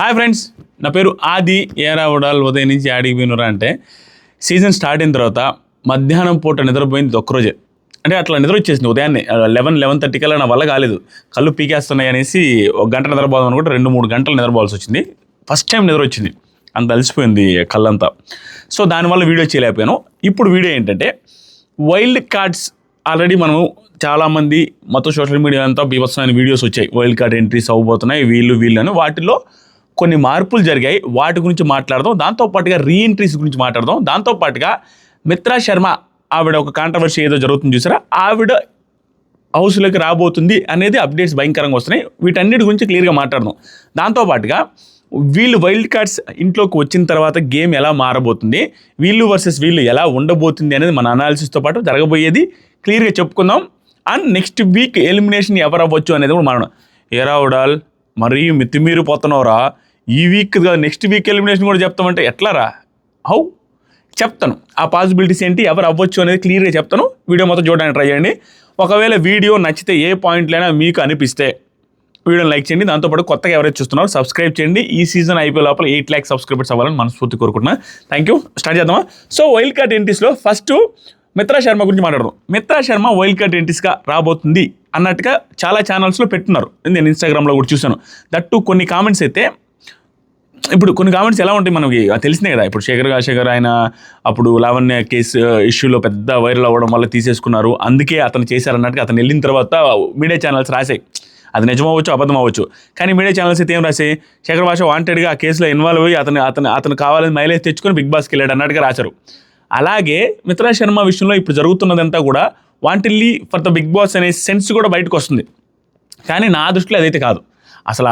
Hi friends నా పేరు ఆది ఏరా ఉడాల్ ఉదయం నుంచి ఆడికి పోయినరా అంటే సీజన్ స్టార్ట్ అయిన తర్వాత మధ్యాహ్నం పూట నిద్రపోయింది ఒక్కరోజే. అంటే అట్లా నిద్ర వచ్చేసింది ఉదయాన్నే లెవెన్ లెవెన్ థర్టీ కల్లా నా వల్ల కాలేదు. కళ్ళు పీకేస్తున్నాయి అనేసి ఒక గంట నిద్రపోదాం అనుకుంటే రెండు మూడు గంటలు నిద్రపోవాల్సి వచ్చింది. ఫస్ట్ టైం నిద్ర వచ్చింది అంత అలసిపోయింది కళ్ళంతా. సో దానివల్ల వీడియో చేయలేకపోయాను. ఇప్పుడు వీడియో ఏంటంటే వైల్డ్ కార్డ్స్ ఆల్రెడీ మనము చాలామంది మొత్తం సోషల్ మీడియా అంతా బీభత్సమైన వీడియోస్ వచ్చాయి. వైల్డ్ కార్డ్ ఎంట్రీస్ అవ్వబోతున్నాయి వీళ్ళు వీళ్ళు అని. వాటిలో కొన్ని మార్పులు జరిగాయి. వాటి గురించి మాట్లాడదాం. దాంతోపాటుగా రీఎంట్రీస్ గురించి మాట్లాడదాం. దాంతోపాటుగా మిత్రా శర్మ ఆవిడ ఒక కాంట్రవర్సీ ఏదో జరుగుతుంది చూసారా? ఆవిడ హౌస్లోకి రాబోతుంది అనేది అప్డేట్స్ భయంకరంగా వస్తున్నాయి. వీటన్నిటి గురించి క్లియర్గా మాట్లాడదాం. దాంతోపాటుగా వీళ్ళు వైల్డ్ కార్డ్స్ ఇంట్లోకి వచ్చిన తర్వాత గేమ్ ఎలా మారబోతుంది? వీళ్ళు వర్సెస్ వీళ్ళు ఎలా ఉండబోతుంది అనేది మన అనాలిసిస్తో పాటు జరగబోయేది. క్లియర్గా చెప్పుకుందాం. అండ్ నెక్స్ట్ వీక్ ఎలిమినేషన్ ఎవరు అవ్వచ్చు అనేది కూడా మనం ఏరా ఉడాల్ మరీ మితిమీరిపోతున్నావురా. ఈ వీక్ నెక్స్ట్ వీక్ ఎలిమినేషన్ కూడా చెప్తామంటే ఎట్లారా? హౌ? చెప్తాను. ఆ పాసిబిలిటీస్ ఏంటి? ఎవరు అవ్వచ్చు అనేది క్లియర్గా చెప్తాను. వీడియో మొత్తం చూడడానికి ట్రై చేయండి. ఒకవేళ వీడియో నచ్చితే ఏ పాయింట్లైనా మీకు అనిపిస్తే వీడియోని లైక్ చేయండి. దాంతోపాటు కొత్తగా ఎవరైతే చూస్తున్నారో సబ్స్క్రైబ్ చేయండి. ఈ సీజన్ అయిపోయే లోపల ఎయిట్ ల్యాక్ సబ్స్క్రైబర్స్ అవ్వాలని మనస్ఫూర్తి కోరుకుంటున్నా. థ్యాంక్ యూ స్టార్ట్ చేద్దామా? సో వైల్డ్ కార్డ్ ఎంటీస్లో ఫస్ట్ మిత్రా శర్మ గురించి మాట్లాడదాం. మిత్రా శర్మ వైల్డ్ కార్డ్ ఎంటీస్గా రాబోతుంది అన్నట్టుగా చాలా ఛానల్స్లో పెట్టున్నారు. నేను ఇన్స్టాగ్రామ్లో కూడా చూశాను. దట్టు కొన్ని కామెంట్స్ అయితే ఇప్పుడు కొన్ని కామెంట్స్ ఎలా ఉంటాయి మనకి? తెలిసినాయి కదా. ఇప్పుడు శేఖర్ శేఖర్ ఆయన అప్పుడు లావణ్య కేసు ఇష్యూలో పెద్ద వైరల్ అవ్వడం వల్ల తీసేసుకున్నారు. అందుకే అతను చేశారన్నట్టుగా అతను వెళ్ళిన తర్వాత మీడియా ఛానల్స్ రాసాయి. అది నిజమవచ్చు అబద్ధం అవ్వచ్చు కానీ మీడియా ఛానల్స్ అయితే ఏం రాసాయి? శేఖర్ భాష వాంటెడ్గా ఆ కేసులో ఇన్వాల్వ్ అయ్యి అతను అతను అతను కావాలని మైలేజ్ తెచ్చుకొని బిగ్ బాస్కి వెళ్ళాడు అన్నట్టుగా రాశారు. అలాగే మిత్రా శర్మ విషయంలో ఇప్పుడు జరుగుతున్నదంతా కూడా wantedly for the Bigg Boss అనే సెన్స్ కూడా బయటకు వస్తుంది. కానీ నా దృష్టిలో అదైతే కాదు. అసలు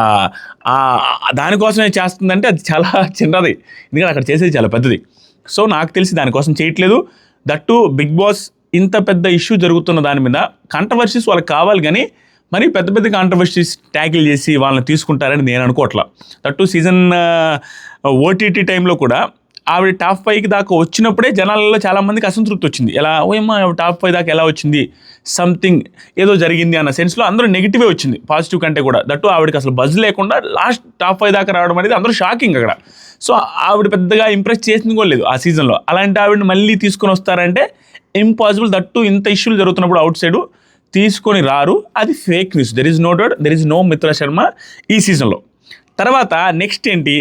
దానికోసమే చేస్తుందంటే అది చాలా చిన్నది. ఎందుకంటే అక్కడ చేసేది చాలా పెద్దది. సో నాకు తెలిసి దానికోసం చేయట్లేదు. దట్టు బిగ్ బాస్ ఇంత పెద్ద ఇష్యూ జరుగుతున్న దాని మీద కాంట్రవర్సీస్ వాళ్ళకి కావాలి కానీ మరి పెద్ద పెద్ద కాంట్రవర్సీస్ ట్యాకిల్ చేసి వాళ్ళని తీసుకుంటారని నేను అనుకోవట్లా. దట్టు సీజన్ ఓటీటీ టైంలో కూడా ఆవిడ టాప్ ఫైవ్కి దాకా వచ్చినప్పుడే జనాలలో చాలామందికి అసంతృప్తి వచ్చింది. ఎలా ఓయమ్మా ఆవిడ టాప్ ఫైవ్ దాకా ఎలా వచ్చింది? సంథింగ్ ఏదో జరిగింది అన్న సెన్స్లో అందరూ నెగిటివే వచ్చింది. పాజిటివ్ కంటే కూడా. దట్టు ఆవిడకి అసలు బజ్ లేకుండా లాస్ట్ టాప్ ఫైవ్ దాకా రావడం అనేది అందరూ షాకింగ్ అక్కడ. సో ఆవిడ పెద్దగా ఇంప్రెస్ చేసింది కూడా లేదు ఆ సీజన్లో. అలాంటి ఆవిడని మళ్ళీ తీసుకొని వస్తారంటే ఇంపాసిబుల్. దట్టు ఇంత ఇష్యూలు జరుగుతున్నప్పుడు అవుట్ సైడ్ తీసుకొని రారు. అది fake news. There is no doubt there is no Mitra Sharma ఈ సీజన్లో. తర్వాత నెక్స్ట్ ఏంటి?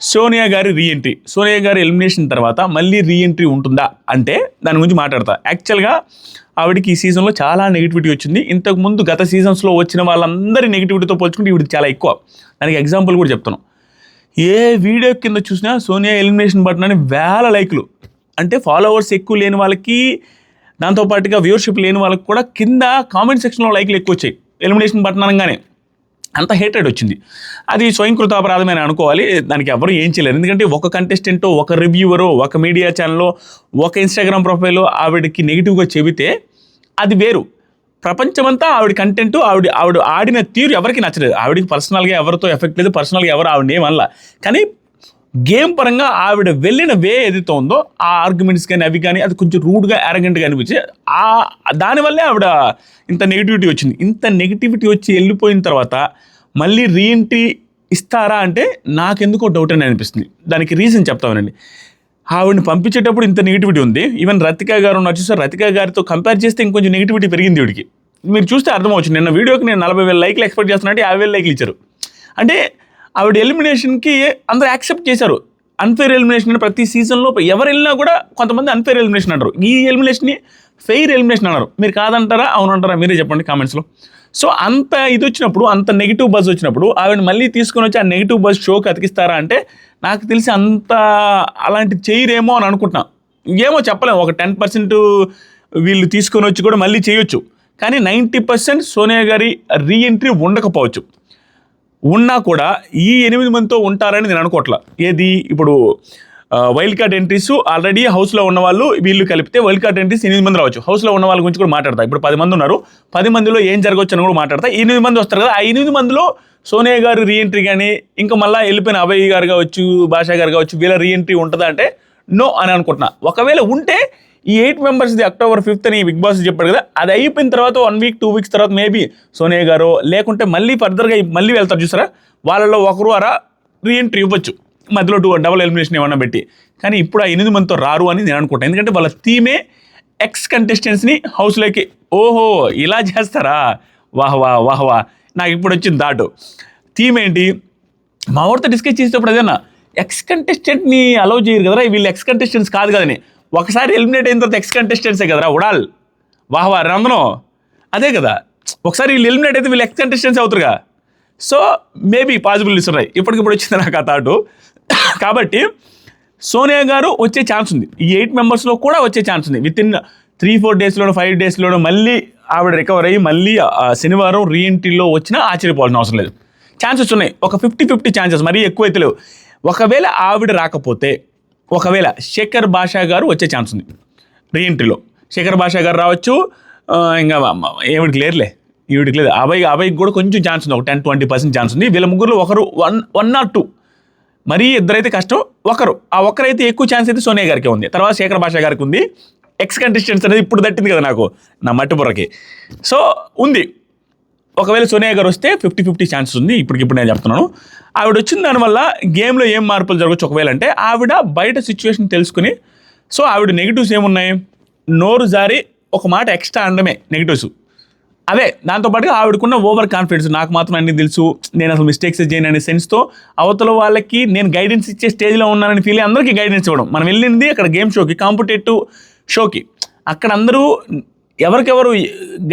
సోనియా గారి రీఎంట్రీ. సోనియా గారి ఎలిమినేషన్ తర్వాత మళ్ళీ రీఎంట్రీ ఉంటుందా అంటే దాని గురించి మాట్లాడతా. యాక్చువల్గా ఆవిడకి ఈ సీజన్లో చాలా నెగిటివిటీ వచ్చింది. ఇంతకుముందు గత సీజన్స్లో వచ్చిన వాళ్ళందరి నెగిటివిటీతో పోల్చుకుంటే ఈవిడికి చాలా ఎక్కువ. దానికి ఎగ్జాంపుల్ కూడా చెప్తాను ఏ వీడియో కింద చూసినా సోనియా ఎలిమినేషన్ బటన్ అని వేల లైక్లు. అంటే ఫాలోవర్స్ ఎక్కువ లేని వాళ్ళకి దాంతోపాటుగా వ్యూవర్షిప్ లేని వాళ్ళకి కూడా కింద కామెంట్ సెక్షన్లో లైక్లు ఎక్కువ వచ్చాయి. ఎలిమినేషన్ బటన్ అనగానే. అంత హేటెడ్ వచ్చింది. అది స్వయంకృత అపరాధమైన అనుకోవాలి. దానికి ఎవరు ఏం చేయలేరు. ఎందుకంటే ఒక కంటెస్టెంటో ఒక రివ్యూవరు ఒక మీడియా ఛానల్లో ఒక ఇన్స్టాగ్రామ్ ప్రొఫైల్ ఆవిడకి నెగిటివ్గా చెబితే అది వేరు. ప్రపంచమంతా ఆవిడ కంటెంట్ ఆవిడ ఆవిడ ఆడిన తీరు ఎవరికి నచ్చలేదు. ఆవిడకి పర్సనల్గా ఎవరితో ఎఫెక్ట్ లేదు. పర్సనల్గా ఎవరు ఆవిడ ఏమనలా కానీ గేమ్ పరంగా ఆవిడ వెళ్ళిన వే ఏదైతే ఉందో ఆ ఆర్గ్యుమెంట్స్ కానీ అవి కానీ అది కొంచెం రూడ్గా అరగెంట్గా అనిపించి ఆ దానివల్లే ఆవిడ ఇంత నెగిటివిటీ వచ్చింది. ఇంత నెగిటివిటీ వచ్చి వెళ్ళిపోయిన తర్వాత మళ్ళీ రీఎంట్రీ ఇస్తారా అంటే నాకెందుకో డౌట్ అని అనిపిస్తుంది. దానికి రీజన్ చెప్తామనండి ఆవిడని పంపించేటప్పుడు ఇంత నెగిటివిటీ ఉంది. ఈవెన్ రతిక గారు ఉన్నారు చూసారు? రతిక గారితో కంపేర్ చేస్తే ఇంకొంచెం నెగిటివిటీ పెరిగింది వీడికి మీరు చూస్తే అర్థమవుతుంది. నిన్న వీడియోకి నేను నలభై వేల లైక్లు ఎక్స్పెక్ట్ చేస్తున్నట్టు యాభై వేల లైక్లు ఇచ్చారు. అంటే ఆవిడ ఎలిమినేషన్కి అందరూ యాక్సెప్ట్ చేశారు. అన్ఫెయిర్ ఎలిమినేషన్ అని ప్రతి సీజన్లో ఎవరు వెళ్ళినా కూడా కొంతమంది అన్ఫెయిర్ ఎలిమినేషన్ అంటారు. ఈ ఎలిమినేషన్ని ఫెయిర్ ఎలిమినేషన్ అన్నారు. మీరు కాదంటారా? అవునంటారా? మీరే చెప్పండి కామెంట్స్లో సో అంత ఇది వచ్చినప్పుడు అంత నెగిటివ్ బజ్ వచ్చినప్పుడు ఆవిడ మళ్ళీ తీసుకొని వచ్చి ఆ నెగిటివ్ బజ్ షోకి అతికిస్తారా అంటే నాకు తెలిసి అంత అలాంటి చేయరేమో అని అనుకుంటున్నా. ఏమో చెప్పలేము. ఒక టెన్ పర్సెంట్ వీళ్ళు తీసుకొని వచ్చి కూడా మళ్ళీ చేయొచ్చు. కానీ నైంటీ పర్సెంట్ సోనియా గారి రీఎంట్రీ ఉండకపోవచ్చు. ఉన్నా కూడా ఈ ఎనిమిది మందితో ఉంటారని నేను అనుకోవట్లా ఏది? ఇప్పుడు వైల్డ్ కార్డ్ ఎంట్రీస్ ఆల్రెడీ హౌస్లో ఉన్న వాళ్ళు వీళ్ళు కలిపితే వైల్డ్ కార్డ్ ఎంట్రీస్ ఎనిమిది మంది రావచ్చు. హౌస్లో ఉన్న వాళ్ళ గురించి కూడా మాట్లాడతా. ఇప్పుడు పది మంది ఉన్నారు. పది మందిలో ఏం జరగవచ్చు అని కూడా మాట్లాడతా. ఎనిమిది మంది వస్తారు కదా ఆ ఎనిమిది మందిలో సోనియా గారు రీఎంట్రీ కానీ ఇంకా మళ్ళీ వెళ్ళిపోయిన అభయ్ గారు కావచ్చు భాషా గారు కావచ్చు వీళ్ళ రీఎంట్రీ ఉంటుందా అంటే నో అని అనుకుంటున్నా. ఒకవేళ ఉంటే ఈ ఎయిట్ మెంబర్స్ది అక్టోబర్ ఫిఫ్త్ అని బిగ్ బాస్ చెప్పాడు కదా అది అయిపోయిన తర్వాత వన్ వీక్ టూ వీక్స్ తర్వాత మేబీ సోనియా గారు లేకుంటే మళ్ళీ ఫర్దర్గా మళ్ళీ వెళ్తారు చూసారా? వాళ్ళలో ఒకరు అరా రీఎంట్రీ ఇవ్వచ్చు. మధ్యలో టూ డబుల్ ఎలిమినేషన్ ఏమన్నా పెట్టి. కానీ ఇప్పుడు ఆ ఎనిమిది మందితో రారు అని నేను అనుకుంటాను ఎందుకంటే వాళ్ళ థీమే ఎక్స్ కంటెస్టెంట్స్ని హౌస్లోకి ఓహో ఇలా చేస్తారా? వాహ్ వాహ్ వాహ్ వాహ్. నాకు ఇప్పుడు వచ్చింది దాటు. థీమ్ ఏంటి? మా ఊరితో డిస్కస్ చేసేటప్పుడు ఏదైనా ఎక్స్ కంటెస్టెంట్ని అలౌ చేయరు కదరా? వీళ్ళు ఎక్స్ కంటెస్టెంట్స్ కాదు కదని. ఒకసారి ఎలిమినేట్ అయిన తర్వాత ఎక్స్ కంటెస్టెంట్సే కదరా? ఉడాల్. వాహవా రందనం. అదే కదా. ఒకసారి వీళ్ళు ఎలిమినేట్ అయితే వీళ్ళు ఎక్స్ కంటెస్టెంట్స్ అవుతారుగా? సో మేబీ పాసిబిలిటీస్ ఉన్నాయి. ఇప్పటికిప్పుడు వచ్చింది నాకు ఆ థాటు కాబట్టి సోనియా గారు వచ్చే ఛాన్స్ ఉంది. ఈ ఎయిట్ మెంబర్స్లో కూడా వచ్చే ఛాన్స్ ఉంది. విత్ ఇన్ త్రీ ఫోర్ డేస్లోనూ ఫైవ్ డేస్లోనూ మళ్ళీ ఆవిడ రికవర్ అయ్యి మళ్ళీ శనివారం రీఎంట్రీలో వచ్చినా ఆశ్చర్యపోవాల్సిన అవసరం లేదు. ఛాన్సెస్ ఉన్నాయి. ఒక ఫిఫ్టీ ఫిఫ్టీ ఛాన్సెస్ మరీ ఎక్కువ అయితే లేవు. ఒకవేళ ఆవిడ రాకపోతే ఒకవేళ శేఖర్ భాషా గారు వచ్చే ఛాన్స్ ఉంది రీఎంట్రీలో శేఖర్ భాషా గారు రావచ్చు ఇంకా ఏమిటికి లేరులే ఈవిడికి లేదు. అబ్బాయి అబ్బాయికి కూడా కొంచెం ఛాన్స్ ఉంది ఒక టెన్ ట్వంటీ పర్సెంట్ ఛాన్స్ ఉంది. వీళ్ళ ముగ్గురు ఒకరు వన్ వన్ నాట్ టూ. మరీ ఇద్దరైతే కష్టం ఒకరు. ఆ ఒక్కరైతే ఎక్కువ ఛాన్స్ అయితే సోనియా గారికి ఉంది. తర్వాత శేఖర్ భాషా గారికి ఉంది. ఎక్స్ కంటెస్టెంట్స్ అనేది ఇప్పుడు తట్టింది కదా నాకు నా మట్టి బుర్రకి. సో ఉంది. ఒకవేళ సోనియా గారు వస్తే ఫిఫ్టీ ఫిఫ్టీ ఛాన్సెస్ ఉంది. ఇప్పటికిప్పుడు నేను చెప్తున్నాను. ఆవిడ వచ్చిన దానివల్ల గేమ్లో ఏం మార్పులు జరగచ్చు ఒకవేళ అంటే ఆవిడ బయట సిచ్యువేషన్ తెలుసుకుని సో ఆవిడ నెగిటివ్స్ ఏమున్నాయి? నోరు జారి ఒక మాట ఎక్స్ట్రా అనడమే నెగిటివ్స్ అవే దాంతోపాటుగా ఆవిడకున్న ఓవర్ కాన్ఫిడెన్స్ నాకు మాత్రం అన్ని తెలుసు. నేను అసలు మిస్టేక్స్ చేయను అనే సెన్స్తో అవతల వాళ్ళకి నేను గైడెన్స్ ఇచ్చే స్టేజ్లో ఉన్నానని ఫీల్ అందరికీ గైడెన్స్ ఇవ్వడం. మనం వెళ్ళింది అక్కడ గేమ్ షోకి కాంపిటేటివ్ షోకి అక్కడ అందరూ ఎవరికెవరు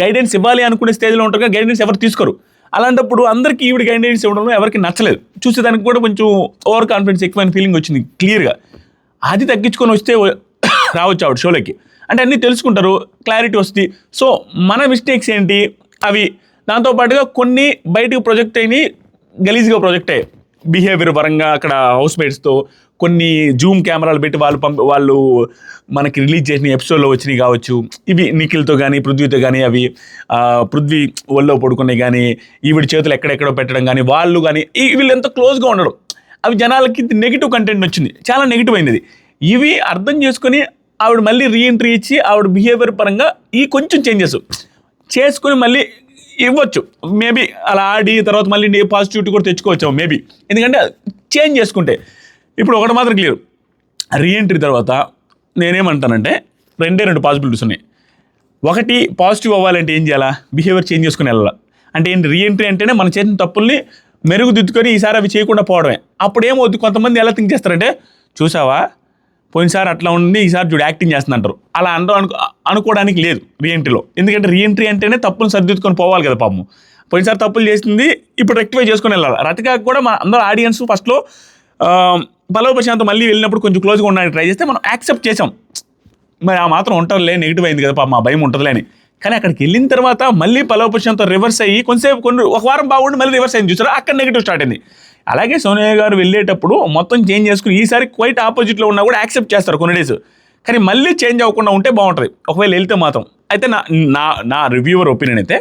గైడెన్స్ ఇవ్వాలి అనుకునే స్టేజ్లో ఉంటారు గైడెన్స్ ఎవరు తీసుకోరు. అలాంటప్పుడు అందరికీ ఈవిడ గైడెన్స్ ఇవ్వడంలో ఎవరికి నచ్చలేదు. చూసేదానికి కూడా కొంచెం ఓవర్ కాన్ఫిడెన్స్ ఎక్కువైన ఫీలింగ్ వచ్చింది క్లియర్గా అది తగ్గించుకొని వస్తే రావచ్చు ఆవిడ షోలోకి అంటే అన్నీ తెలుసుకుంటారు క్లారిటీ వస్తుంది. సో మన మిస్టేక్స్ ఏంటి? అవి దాంతోపాటుగా కొన్ని బయటకు ప్రొజెక్ట్ అయినాయి గలీజ్గా ప్రొజెక్ట్ అయ్యాయి. బిహేవియర్ పరంగా అక్కడ హౌస్ మేట్స్తో కొన్ని జూమ్ కెమెరాలు పెట్టి వాళ్ళు పంపి వాళ్ళు మనకి రిలీజ్ చేసిన ఎపిసోడ్లో వచ్చినాయి కావచ్చు. ఇవి నిఖిల్తో కానీ పృథ్వీతో కానీ అవి పృథ్వీ ఒళ్ళో పడుకున్నాయి కానీ ఈవిడ చేతులు ఎక్కడెక్కడో పెట్టడం కానీ వాళ్ళు కానీ ఈ- వీళ్ళు ఎంత క్లోజ్గా ఉండడం. అవి జనాలకి నెగిటివ్ కంటెంట్ వచ్చింది. చాలా నెగిటివ్ అయింది ఇవి అర్థం చేసుకొని ఆవిడ మళ్ళీ రీఎంట్రీ ఇచ్చి ఆవిడ బిహేవియర్ పరంగా ఈ కొంచెం చేంజెస్ చేసుకొని మళ్ళీ ఇవ్వచ్చు. మేబీ అలా ఆడి తర్వాత మళ్ళీ పాజిటివిటీ కూడా తెచ్చుకోవచ్చు మేబీ ఎందుకంటే చేంజ్ చేసుకుంటే. ఇప్పుడు ఒకటి మాత్రం క్లియర్ రీఎంట్రీ తర్వాత నేనేమంటానంటే రెండే రెండు పాసిబిలిటీస్ ఉన్నాయి. ఒకటి పాజిటివ్ అవ్వాలంటే ఏం చేయాలా? బిహేవియర్ చేంజ్ చేసుకుని వెళ్ళాలి? అంటే ఏంటి? రీఎంట్రీ అంటేనే మనం చేసిన తప్పుల్ని మెరుగుదిద్దుకొని ఈసారి అవి చేయకుండా పోవడమే. అప్పుడు ఏమవుతుంది కొంతమంది ఎలా థింక్ చేస్తారంటే చూసావా? పోయినసారి అట్లా ఉంది ఈసారి చూడు యాక్టింగ్ చేస్తుందంటారు. అలా అనడం అనుకో అనుకోవడానికి లేదు రీఎంట్రీలో. ఎందుకంటే రీఎంట్రీ అంటేనే తప్పులు సర్దిద్దుకొని పోవాలి కదా పాపం. పోయినసారి తప్పులు చేసింది ఇప్పుడు రెక్టిఫై చేసుకొని వెళ్ళాలి. రతికాకు కూడా మన అందరూ ఆడియన్స్ ఫస్ట్లో పల్లవ ప్రశాంత్ మళ్ళీ వెళ్ళినప్పుడు కొంచెం క్లోజ్గా ఉండడానికి ట్రై చేస్తే మనం యాక్సెప్ట్ చేసాం మరి ఆ మాత్రం ఉంటారులే నెగిటివ్ అయింది కదా పాప మా భయం ఉంటుందిలే అని కానీ అక్కడికి వెళ్ళిన తర్వాత మళ్ళీ పలవ పురుషంతో రివర్స్ అయ్యి కొంతసేపు కొన్ని ఒక వారం బాగుండి మళ్ళీ రివర్స్ అయింది చూసారా? అక్కడ నెగిటివ్ స్టార్ట్ అయింది. అలాగే సోనియా గారు వెళ్ళేటప్పుడు మొత్తం చేంజ్ చేసుకుని ఈసారి క్వైట్ ఆపోజిట్లో ఉన్నా కూడా యాక్సెప్ట్ చేస్తారు కొన్ని డేస్ కానీ మళ్ళీ చేంజ్ అవ్వకుండా ఉంటే బాగుంటుంది. ఒకవేళ వెళ్తే మాత్రం. అయితే నా నా నా రివ్యూవర్ ఒపీనియన్ అయితే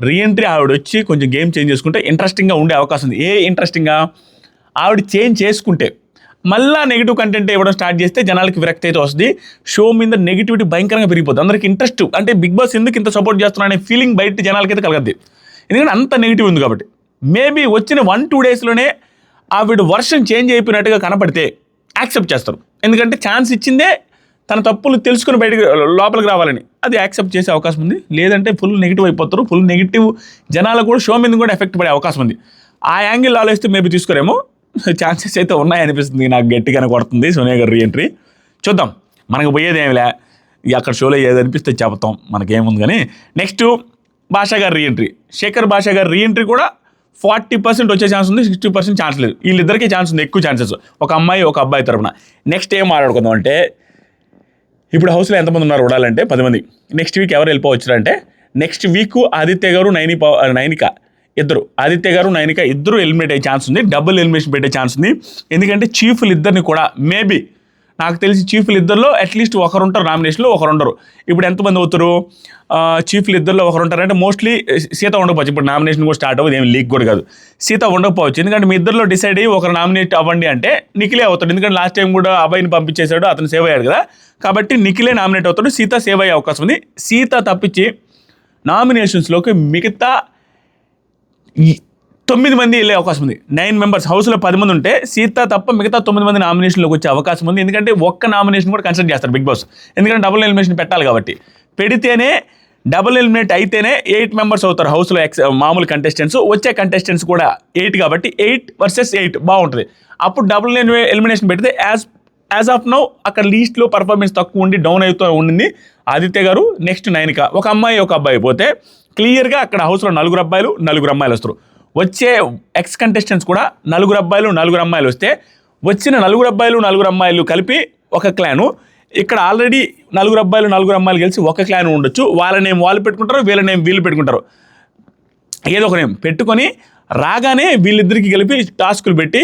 రీఎంట్రీ ఆవిడ వచ్చి కొంచెం గేమ్ చేంజ్ చేసుకుంటే ఇంట్రెస్టింగ్గా ఉండే అవకాశం ఉంది. ఏ ఇంట్రెస్టింగ్గా ఆవిడ చేంజ్ చేసుకుంటే మళ్ళా నెగిటివ్ కంటెంట్ ఇవ్వడం స్టార్ట్ చేస్తే జనాలకి విరక్తి అయితే వస్తుంది. షో మీద నెగిటివిటీ భయంకరంగా పెరిగిపోతుంది అందరికి ఇంట్రెస్ట్ అంటే బిగ్ బాస్ ఎందుకు ఇంత సపోర్ట్ చేస్తున్నా అనే ఫీలింగ్ బయట జనాలకైతే కలగద్ది. ఎందుకంటే అంత నెగిటివ్ ఉంది కాబట్టి. మేబీ వచ్చిన వన్ టూ డేస్లోనే ఆవిడ వర్షన్ చేంజ్ అయిపోయినట్టుగా కనపడితే యాక్సెప్ట్ చేస్తారు. ఎందుకంటే ఛాన్స్ ఇచ్చిందే తన తప్పులు తెలుసుకుని బయటకు లోపలికి రావాలని. అది యాక్సెప్ట్ చేసే అవకాశం ఉంది. లేదంటే ఫుల్ నెగిటివ్ అయిపోతారు. ఫుల్ నెగిటివ్ జనాలు కూడా షో మీద కూడా ఎఫెక్ట్ పడే అవకాశం ఉంది. ఆ యాంగిల్ ఆలోచిస్తే మేబీ తీసుకోరేమో. ఛాన్సెస్ అయితే ఉన్నాయనిపిస్తుంది నాకు గట్టిగానే కొడుతుంది సోనియా గారు రీఎంట్రీ చూద్దాం. మనకు పోయేది ఏమిలే అక్కడ షోలో ఏది అనిపిస్తే చెప్తాం మనకేముంది కానీ నెక్స్ట్ భాషా గారి రీఎంట్రీ శేఖర్ భాషా గారి రీఎంట్రీ కూడా ఫార్టీ పర్సెంట్ వచ్చే ఛాన్స్ ఉంది సిక్స్టీ పర్సెంట్ ఛాన్స్ లేదు. వీళ్ళిద్దరికీ ఛాన్స్ ఉంది ఎక్కువ ఛాన్సెస్. ఒక అమ్మాయి ఒక అబ్బాయి తరపున. నెక్స్ట్ ఏం మాట్లాడుకుందాం అంటే ఇప్పుడు హౌస్లో ఎంతమంది ఉన్నారు చూడాలంటే పది మంది. నెక్స్ట్ వీక్ ఎవరు వెళ్ళిపోవచ్చు అంటే నెక్స్ట్ వీక్ ఆదిత్య గారు నైని నైనిక ఇద్దరు. ఆదిత్య గారు నైనిక ఇద్దరు ఎలిమినేట్ అయ్యే ఛాన్స్ ఉంది డబుల్ ఎలిమినేషన్ పెట్టే ఛాన్స్ ఉంది. ఎందుకంటే చీఫ్లు ఇద్దరిని కూడా మేబీ నాకు తెలిసి చీఫ్లు ఇద్దరిలో అట్లీస్ట్ ఒకరు ఉంటారు నామినేషన్లో ఒకరు ఉండరు ఇప్పుడు ఎంతమంది అవుతారు? చీఫ్లు ఇద్దరిలో ఒకరు ఉంటారు అంటే మోస్ట్లీ సీత ఉండకపోవచ్చు. ఇప్పుడు నామినేషన్ కూడా స్టార్ట్ అవ్వదు ఏమి లీక్ కూడా కాదు. సీత ఉండకపోవచ్చు. ఎందుకంటే మీ ఇద్దరిలో డిసైడ్ అయ్యి ఒకరు నామినేట్ అవ్వండి అంటే నిఖిలే అవుతాడు. ఎందుకంటే లాస్ట్ టైం కూడా అబ్బాయిని పంపించేశాడు అతను సేవ్ అయ్యాడు కదా. కాబట్టి నిఖిలే నామినేట్ అవుతాడు సీత సేవ్ అయ్యే అవకాశం ఉంది. సీత తప్పించి నామినేషన్స్లోకి మిగతా తొమ్మిది మంది వెళ్ళే అవకాశం ఉంది. నైన్ మెంబర్స్ హౌస్లో పది మంది ఉంటే సీత తప్ప మిగతా తొమ్మిది మంది నామినేషన్లోకి వచ్చే అవకాశం ఉంది. ఎందుకంటే ఒక్క నామినేషన్ కూడా కన్సిడర్ చేస్తారు బిగ్ బాస్. ఎందుకంటే డబుల్ ఎలిమినేషన్ పెట్టాలి కాబట్టి. పెడితేనే డబుల్ ఎలిమినేట్ అయితేనే ఎయిట్ మెంబర్స్ అవుతారు హౌస్లో ఎక్స్ మామూలు కంటెస్టెంట్స్ వచ్చే కంటెస్టెంట్స్ కూడా ఎయిట్ కాబట్టి ఎయిట్ వర్సెస్ ఎయిట్ బాగుంటుంది. అప్పుడు డబుల్ ఎలిమినేషన్ పెడితే యాజ్ యాజ్ ఆఫ్ నౌ అక్కడ లీస్ట్లో పర్ఫార్మెన్స్ తక్కువ ఉండి డౌన్ అవుతూ ఉండింది. ఆదిత్య గారు నెక్స్ట్ నైన్క. ఒక అమ్మాయి ఒక అబ్బాయి పోతే క్లియర్గా అక్కడ హౌస్లో నలుగురు అబ్బాయిలు నలుగురు అమ్మాయిలు వస్తారు. వచ్చే ఎక్స్ కంటెస్టెంట్స్ కూడా నలుగురు అబ్బాయిలు నలుగురు అమ్మాయిలు వస్తే వచ్చిన నలుగురు అబ్బాయిలు నలుగురు అమ్మాయిలు కలిపి ఒక క్లాను ఇక్కడ ఆల్రెడీ నలుగురు అబ్బాయిలు నలుగురు అమ్మాయిలు కలిసి ఒక క్లాన్ ఉండొచ్చు. వాళ్ళ నేమ్ వాళ్ళు పెట్టుకుంటారు వీళ్ళ నేమ్ వీళ్ళు పెట్టుకుంటారు. ఏదో ఒక నేమ్ పెట్టుకొని రాగానే వీళ్ళిద్దరికి కలిపి టాస్కులు పెట్టి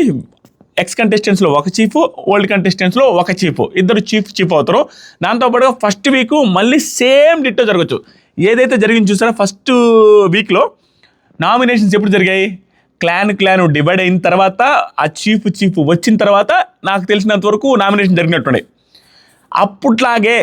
ఎక్స్ కంటెస్టెంట్స్లో ఒక చీఫ్ ఓల్డ్ కంటెస్టెంట్స్లో ఒక చీఫ్ ఇద్దరు చీఫ్ చీఫ్ అవుతారు. దాంతోపాటుగా ఫస్ట్ వీక్ మళ్ళీ సేమ్ డిట్టో జరగచ్చు. ఏదైతే జరిగింది చూసారో ఫస్ట్ వీక్లో నామినేషన్స్ ఎప్పుడు జరిగాయి? క్లాన్ క్లాన్ డివైడ్ అయిన తర్వాత ఆ చీఫ్ చీఫ్ వచ్చిన తర్వాత నాకు తెలిసినంత వరకు నామినేషన్ జరిగినట్టుండే. అప్పట్లాగే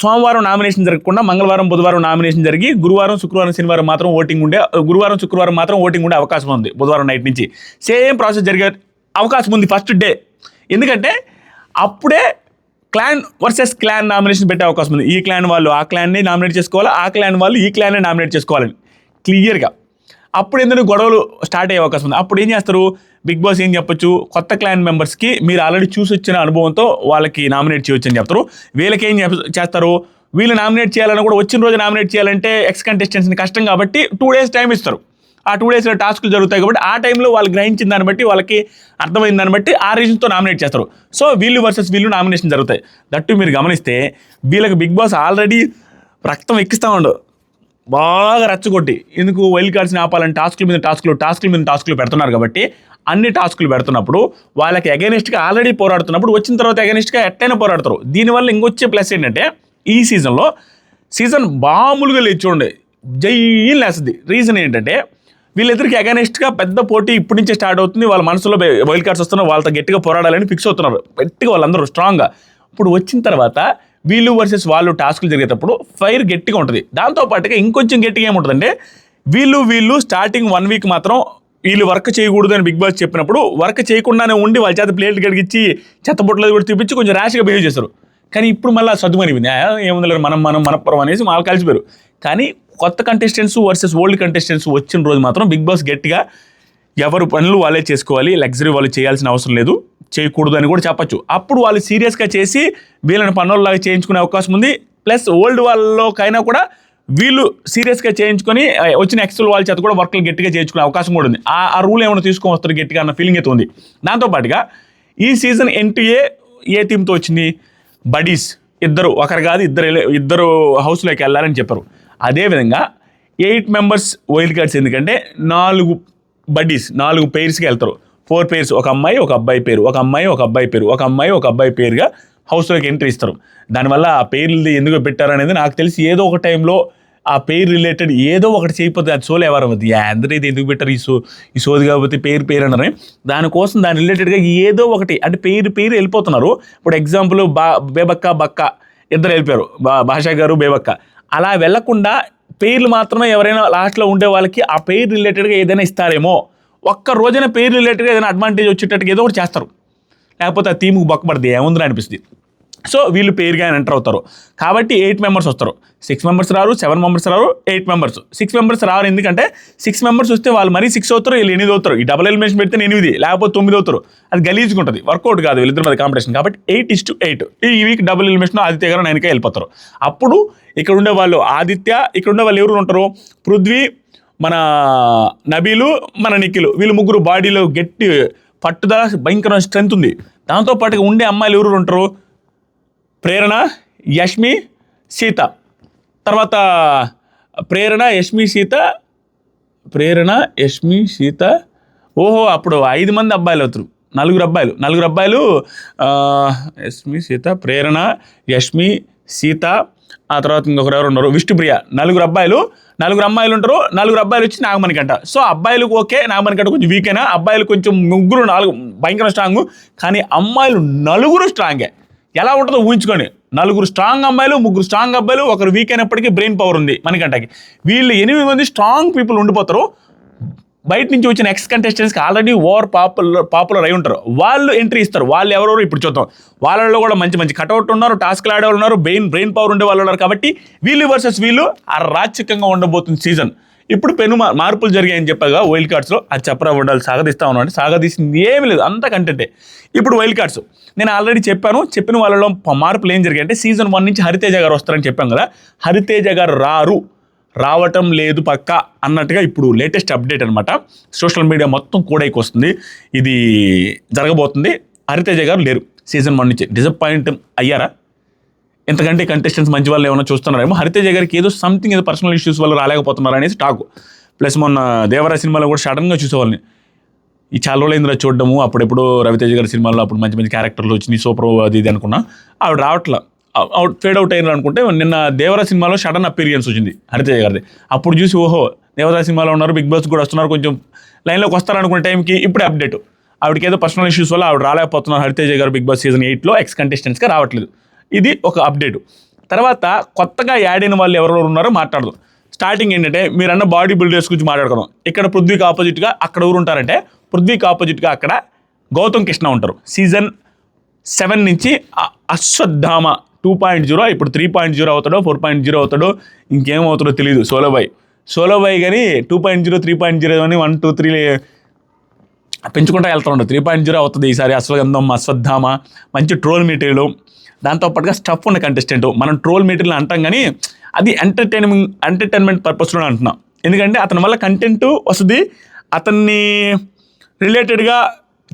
సోమవారం నామినేషన్ జరగకుండా మంగళవారం బుధవారం నామినేషన్ జరిగి గురువారం శుక్రవారం శనివారం మాత్రం ఓటింగ్ ఉండే గురువారం శుక్రవారం మాత్రం ఓటింగ్ ఉండే అవకాశం ఉంది బుధవారం నైట్ నుంచి. సేమ్ ప్రాసెస్ జరిగే అవకాశం ఉంది ఫస్ట్ డే. ఎందుకంటే అప్పుడే క్లాన్ వర్సెస్ క్లాన్ నామినేషన్ పెట్టే అవకాశం ఉంది. ఈ క్లాన్ వాళ్ళు ఆ క్లాన్ని నామినేట్ చేసుకోవాలి? ఆ క్లాన్ వాళ్ళు ఈ క్లాన్ని నామినేట్ చేసుకోవాలని. క్లియర్గా. అప్పుడు ఎందుకు గొడవలు స్టార్ట్ అయ్యే అవకాశం ఉంది? అప్పుడు ఏం చేస్తారు? బిగ్ బాస్ ఏం చెప్పొచ్చు? కొత్త క్లాన్ మెంబర్స్కి మీరు ఆల్రెడీ చూసి వచ్చిన అనుభవంతో వాళ్ళకి నామినేట్ చేయొచ్చు అని చెప్తారు. వీళ్ళకి ఏం చేస్తారు? వీళ్ళు నామినేట్ చేయాలని కూడా వచ్చిన రోజు నామినేట్ చేయాలంటే ఎక్స్ కంటెస్టెంట్స్ని కష్టం కాబట్టి టూ డేస్ టైం ఇస్తారు. ఆ టూ డేస్లో టాస్క్లు జరుగుతాయి కాబట్టి ఆ టైంలో వాళ్ళు గ్రహించిన దాన్ని బట్టి వాళ్ళకి అర్థమైన దాన్ని బట్టి ఆ రీజన్తో నామినేట్ చేస్తారు. సో వీళ్ళు వర్సెస్ వీళ్ళు నామినేషన్ జరుగుతాయి. దట్టు మీరు గమనిస్తే వీళ్ళకి బిగ్ బాస్ ఆల్రెడీ రక్తం ఎక్కిస్తూ ఉండవు బాగా రచ్చగొట్టి ఎందుకు వైల్డ్ కార్డ్స్ని ఆపాలని టాస్క్ల మీద టాస్క్లు టాస్క్ల మీద టాస్క్లు పెడుతున్నారు కాబట్టి అన్ని టాస్క్లు పెడుతున్నప్పుడు వాళ్ళకి అగెనిస్ట్గా ఆల్రెడీ పోరాడుతున్నప్పుడు వచ్చిన తర్వాత అగెనిస్ట్గా ఎట్టైనా పోరాడతారు. దీనివల్ల ఇంకొచ్చే ప్లస్ ఏంటంటే ఈ సీజన్లో సీజన్ మామూలుగా లేదు జైన్ లేస్తుంది. రీజన్ ఏంటంటే వీళ్ళిద్దరికి అగెనిస్ట్గా పెద్ద పోటీ ఇప్పటి నుంచే స్టార్ట్ అవుతుంది. వాళ్ళ మనసులో వైల్డ్ కార్డ్స్ వస్తున్నారు వాళ్ళతో గట్టిగా పోరాడాలని ఫిక్స్ అవుతున్నారు. గట్టిగా వాళ్ళందరూ స్ట్రాంగ్గా ఇప్పుడు వచ్చిన తర్వాత వీళ్ళు వర్సెస్ వాళ్ళు టాస్క్లు జరిగేటప్పుడు ఫైర్ గట్టిగా ఉంటుంది. దాంతోపాటుగా ఇంకొంచెం గట్టిగా ఏముంటుందంటే వీళ్ళు వీళ్ళు స్టార్టింగ్ వన్ వీక్ మాత్రం వీళ్ళు వర్క్ చేయకూడదు అని బిగ్ బాస్ చెప్పినప్పుడు వర్క్ చేయకుండానే ఉండి వాళ్ళ చేత ప్లేట్లు గడిగించి చెత్తబుట్టలు కూడా చూపించి కొంచెం ర్యాష్గా బిహేవ్ చేస్తారు. కానీ ఇప్పుడు మళ్ళీ సర్దుమనిపోయింది ఆ, ఏముంది మనం మనం మనపురం అనేసి వాళ్ళు కలిసిపోయారు కానీ కొత్త కంటెస్టెంట్స్ వర్సెస్ ఓల్డ్ కంటెస్టెంట్స్ వచ్చిన రోజు మాత్రం బిగ్ బాస్ గట్టిగా ఎవరు పనులు వాళ్ళే చేసుకోవాలి లగ్జరీ వాళ్ళు చేయాల్సిన అవసరం లేదు చేయకూడదు అని కూడా చెప్పొచ్చు. అప్పుడు వాళ్ళు సీరియస్గా చేసి వీళ్ళని పనుల్లాగా చేయించుకునే అవకాశం ఉంది. ప్లస్ ఓల్డ్ వాళ్ళకైనా కూడా వీళ్ళు సీరియస్గా చేయించుకొని వచ్చిన ఎక్సెల్ వాళ్ళ చేత కూడా వర్క్లు గట్టిగా చేయించుకునే అవకాశం కూడా ఉంది. ఆ రూల్ ఏమైనా తీసుకొని వస్తారు గట్టిగా అన్న ఫీలింగ్ అయితే ఉంది. దాంతోపాటుగా ఈ సీజన్ ఎన్టీఏ ఏ టీంతో వచ్చింది? బడీస్. ఇద్దరు ఒకరు కాదు ఇద్దరు ఇద్దరు హౌస్లోకి వెళ్ళాలని చెప్పారు. అదేవిధంగా ఎయిట్ మెంబర్స్ వైల్డ్ కార్డ్స్ ఎందుకంటే నాలుగు బడ్డీస్ నాలుగు పేర్స్కి వెళ్తారు. ఫోర్ పేర్స్ ఒక అమ్మాయి ఒక అబ్బాయి పేరు. ఒక అమ్మాయి ఒక అబ్బాయి పేరు. ఒక అమ్మాయి ఒక అబ్బాయి పేరుగా హౌస్లోకి ఎంట్రీ ఇస్తారు. దానివల్ల ఆ పేర్లు ఎందుకు పెట్టారు అనేది నాకు తెలిసి ఏదో ఒక టైంలో ఆ పేరు రిలేటెడ్ ఏదో ఒకటి చేయకపోతే అది సోలు ఎవరు? అవుతుంది అందరూ ఇది ఎందుకు పెట్టారు? ఈ సో ఈ సోది కాబట్టి పేరు పేరు అన్నారు. దానికోసం దాని రిలేటెడ్గా ఏదో ఒకటి అంటే పేరు పేరు వెళ్ళిపోతున్నారు. ఇప్పుడు ఎగ్జాంపుల్ బా బేబక్క బక్క ఇద్దరు వెళ్ళిపోయారు. బా భాషా గారు బేబక్క. అలా వెళ్ళకుండా పేర్లు మాత్రమే ఎవరైనా లాస్ట్లో ఉండే వాళ్ళకి ఆ పేరు రిలేటెడ్గా ఏదైనా ఇస్తారేమో ఒక్క రోజైన పేరు రిలేటెడ్గా ఏదైనా అడ్వాంటేజ్ వచ్చేటట్టుగా ఏదో ఒకటి చేస్తారు. లేకపోతే ఆ థీమ్కి బొక్కపడుతుంది ఏముందని అనిపిస్తుంది. సో వీళ్ళు పేరుగా ఎంటర్ అవుతారు. కాబట్టి ఎయిట్ మెంబర్స్ వస్తారు. సిక్స్ మెంబర్స్ రారు సెవెన్ మెంబర్స్ రారు ఎయిట్ మెంబర్స్ సిక్స్ మెంబర్స్ రారు ఎందుకంటే సిక్స్ మెంబర్స్ వస్తే వాళ్ళు మరీ సిక్స్ అవుతారు వీళ్ళు ఎనిమిది అవుతారు. ఈ డబుల్ ఎలిమినేషన్ పెడితే ఎనిమిది లేకపోతే తొమ్మిది అవుతారు. అది గలీజ్గా ఉంటుంది. వర్కౌట్ కాదు వీళ్ళిద్దరి మీద కాంపిటీషన్ కాబట్టి ఎయిట్ ఇస్ టు ఎయిట్ ఈ వీక్ డబుల్ ఎలిమినేషన్ ఆదిత్య గారు నైన్కే వెళ్ళిపోతారు. అప్పుడు ఇక్కడ ఉండే వాళ్ళు ఆదిత్య ఇక్కడ ఉండే వాళ్ళు ఎవరు ఉంటారు? పృథ్వీ మన నబీలు మన నిఖిలు. వీళ్ళు ముగ్గురు బాడీలో గట్టి పట్టుదల భయంకరమైన స్ట్రెంత్ ఉంది. దాంతోపాటుగా ఉండే అమ్మాయిలు ఎవరు ఉంటారు? ప్రేరణ యష్మి సీత. తర్వాత ప్రేరణ యష్మి సీత. ప్రేరణ యష్మి సీత. ఓహో అప్పుడు ఐదు మంది అబ్బాయిలు అవుతారు నలుగురు అబ్బాయిలు. నలుగురు అబ్బాయిలు యష్మి సీత ప్రేరణ యష్మి సీత. ఆ తర్వాత ఇంకొకరు ఎవరు ఉన్నారు విష్ణుప్రియ. నలుగురు అబ్బాయిలు. నలుగురు అమ్మాయిలు ఉంటారు. నలుగురు అబ్బాయిలు వచ్చి నాగమణికంట సో అబ్బాయిలు ఓకే నాగమణికంట కొంచెం వీక్ అయినా అబ్బాయిలు కొంచెం ముగ్గురు నాలుగు భయంకర స్ట్రాంగ్ కానీ అమ్మాయిలు నలుగురు స్ట్రాంగే ఎలా ఉంటుందో ఊహించుకోండి. నలుగురు స్ట్రాంగ్ అమ్మాయిలు ముగ్గురు స్ట్రాంగ్ అబ్బాయిలు ఒకరు వీక్ అయినప్పటికీ బ్రెయిన్ పవర్ ఉంది మణికంటకి వీళ్ళు ఎనిమిది మంది స్ట్రాంగ్ పీపుల్ ఉండిపోతారు. బయట నుంచి వచ్చిన ఎక్స్ కంటెస్టెంట్స్కి ఆల్రెడీ ఓవర్ పాపులర్ పాపులర్ అయి ఉంటారు. వాళ్ళు ఎంట్రీ ఇస్తారు. వాళ్ళు ఎవరెవరు ఇప్పుడు చూద్దాం. వాళ్ళలో కూడా మంచి మంచి కటౌట్ ఉన్నారు టాస్క్లు ఆడేవాళ్ళు ఉన్నారు బ్రెయిన్ బ్రెయిన్ పవర్ ఉండే వాళ్ళు ఉన్నారు కాబట్టి వీళ్ళు వర్సెస్ వీళ్ళు ఆ రాచకంగా ఉండబోతుంది సీజన్ ఇప్పుడు పెను మార్పులు జరిగాయని చెప్పగా వైల్డ్ కార్డ్స్లో అది చెప్పరా ఉండాలి సాగదీస్తా ఉన్నాను అంటే సాగదీసింది ఏమీ లేదు అంత కంటెంటే ఇప్పుడు వైల్డ్ కార్డ్స్ నేను ఆల్రెడీ చెప్పాను చెప్పిన వాళ్ళలో మార్పులు ఏం జరిగాయి అంటే సీజన్ వన్ నుంచి హరితేజ గారు వస్తారని చెప్పాం కదా. హరితేజ గారు రారు రావటం లేదు పక్క అన్నట్టుగా ఇప్పుడు లేటెస్ట్ అప్డేట్ అనమాట సోషల్ మీడియా మొత్తం కూడైకి వస్తుంది. ఇది జరగబోతుంది. హరితేజ గారు లేరు. సీజన్ వన్ నుంచి. డిసప్పాయింట్ అయ్యారా? ఎంతకంటే కంటెస్టెంట్స్ మంచి వాళ్ళు ఏమైనా చూస్తున్నారేమో? హరితేజ గారికి ఏదో సంథింగ్ ఏదో పర్సనల్ ఇష్యూస్ వల్ల రాలేకపోతున్నారు అనేసి టాక్ ప్లస్ మొన్న దేవరా సినిమాలో కూడా సడన్గా చూసేవాళ్ళని. ఈ చాలా రోజులైందిరా చూడడము. అప్పుడెప్పుడు రవితేజ గారి సినిమాలో అప్పుడు మంచి మంచి క్యారెక్టర్లు వచ్చినాయి. సూపర్ అది ఇది అనుకున్నా. ఆవిడ రావట్లా. అవుట్ ఫేడ్ అవుట్ అయినారు అనుకుంటే నిన్న దేవరా సినిమాలో సడన్ అపీరియన్స్ వచ్చింది హరితేజ గారిది. అప్పుడు చూసి ఓహో దేవరా సినిమాలో ఉన్నారు బిగ్ బాస్ కూడా వస్తున్నారు కొంచెం లైన్లోకి వస్తారు అనుకునే టైంకి ఇప్పుడే అప్డేట్ ఆవిడకి ఏదో పర్సనల్ ఇష్యూస్ వల్ల ఆవిడ రాలేకపోతున్నారు హరితేజ గారు బిగ్ బాస్ సీజన్ ఎయిట్లో ఎక్స్ కంటెస్టెంట్స్గా రావట్లేదు. ఇది ఒక అప్డేట్ తర్వాత కొత్తగా యాడ్ అయిన వాళ్ళు ఎవరెవరు ఉన్నారో మాట్లాడదాం. స్టార్టింగ్ ఏంటంటే మీరన్న బాడీ బిల్డర్స్ గురించి మాట్లాడుకుందాం. ఇక్కడ పృథ్వీకి ఆపోజిట్గా అక్కడ ఎవరు ఉంటారంటే పృథ్వీకి ఆపోజిట్గా అక్కడ గౌతమ్ కృష్ణ ఉంటారు. సీజన్ సెవెన్ నుంచి అశ్వత్థామ టూ పాయింట్ జీరో ఇప్పుడు త్రీ పాయింట్ జీరో అవుతాడో ఫోర్ పాయింట్ జీరో అవుతాడో ఇంకేమవుతాడో తెలియదు సోలోబాయ్ సోలోబాయ్ కానీ two point zero three point zero అని వన్ టూ త్రీ పెంచుకుంటూ వెళ్తూ ఉండదు త్రీ పాయింట్ జీరో అవుతుంది ఈసారి అశ్వగంధం అశ్వత్థామ మంచి ట్రోల్ మెటీరియల్ దాంతోపాటుగా స్టఫ్ ఉన్న కంటెస్టెంట్ మనం ట్రోల్ మెటీరియల్ అంటాం కానీ అది ఎంటర్టైన్మెంట్ ఎంటర్టైన్మెంట్ పర్పస్లో అంటున్నాం. ఎందుకంటే అతని వల్ల కంటెంట్ వస్తుంది అతన్ని రిలేటెడ్గా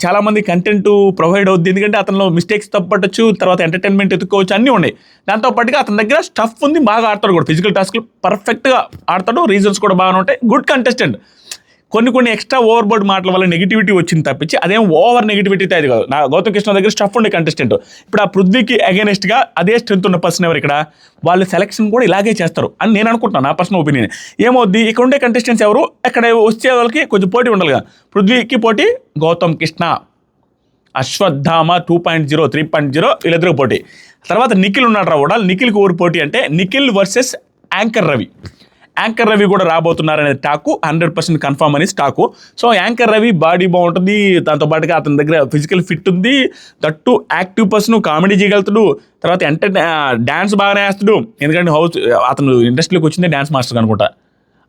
చాలామంది కంటెంట్ ప్రొవైడ్ అవుద్ది. ఎందుకంటే అతనిలో మిస్టేక్స్ తప్పట్టచ్చు తర్వాత ఎంటర్టైన్మెంట్ ఎత్తుకోవచ్చు అన్నీ ఉన్నాయి. దాంతోపాటుగా అతని దగ్గర స్టఫ్ ఉంది బాగా ఆడతాడు కూడా. ఫిజికల్ టాస్క్లు పర్ఫెక్ట్గా ఆడతాడు రీజన్స్ కూడా బాగానే ఉంటాయి. గుడ్ కంటెస్టెంట్ కొన్ని కొన్ని ఎక్స్ట్రా ఓవర్ బోర్డ్ మాటల వల్ల నెగిటివిటీ వచ్చింది తప్పించి అదేం ఓవర్ నెగిటివిటీ అది కాదు. నా గౌతమ్ కృష్ణ దగ్గర స్టఫ్ ఉండే కంటెస్టెంట్ ఇప్పుడు ఆ పృథ్వీకి అగేనెస్ట్గా అదే స్ట్రెంత్ ఉన్న పర్సన్ ఎవరు ఇక్కడ? వాళ్ళు సెలక్షన్ కూడా ఇలాగే చేస్తారు అని నేను అనుకుంటున్నాను నా పర్సనల్ ఒపీనియన్ ఏమవుద్ది? ఇక్కడ ఉండే కంటెస్టెంట్స్ ఎవరు? అక్కడ వచ్చే వాళ్ళకి కొంచెం పోటీ ఉండాలి కదా. పృథ్వీకి పోటీ Gautam Krishna Ashwatthama two point zero three point zero వీళ్ళిద్దరికి పోటీ. తర్వాత నిఖిల్ ఉన్నాడు రా కూడా నిఖిల్కి ఊరు పోటీ అంటే Nikhil versus anchor Ravi. Anchor Ravi కూడా రాబోతున్నారనే టాకు హండ్రెడ్ పర్సెంట్ కన్ఫర్మ్ అని స్టాకు సో యాంకర్ రవి బాడీ బాగుంటుంది దాంతో పాటుగా అతని దగ్గర ఫిజికల్ ఫిట్ ఉంది. దట్టు యాక్టివ్ పర్సన్ కామెడీ చేయగలుగుతాడు. తర్వాత ఎంటర్ డ్యాన్స్ బాగానే వేస్తాడు. ఎందుకంటే హౌస్ అతను ఇండస్ట్రీలోకి వచ్చిందే డ్యాన్స్ మాస్టర్ అనుకుంటా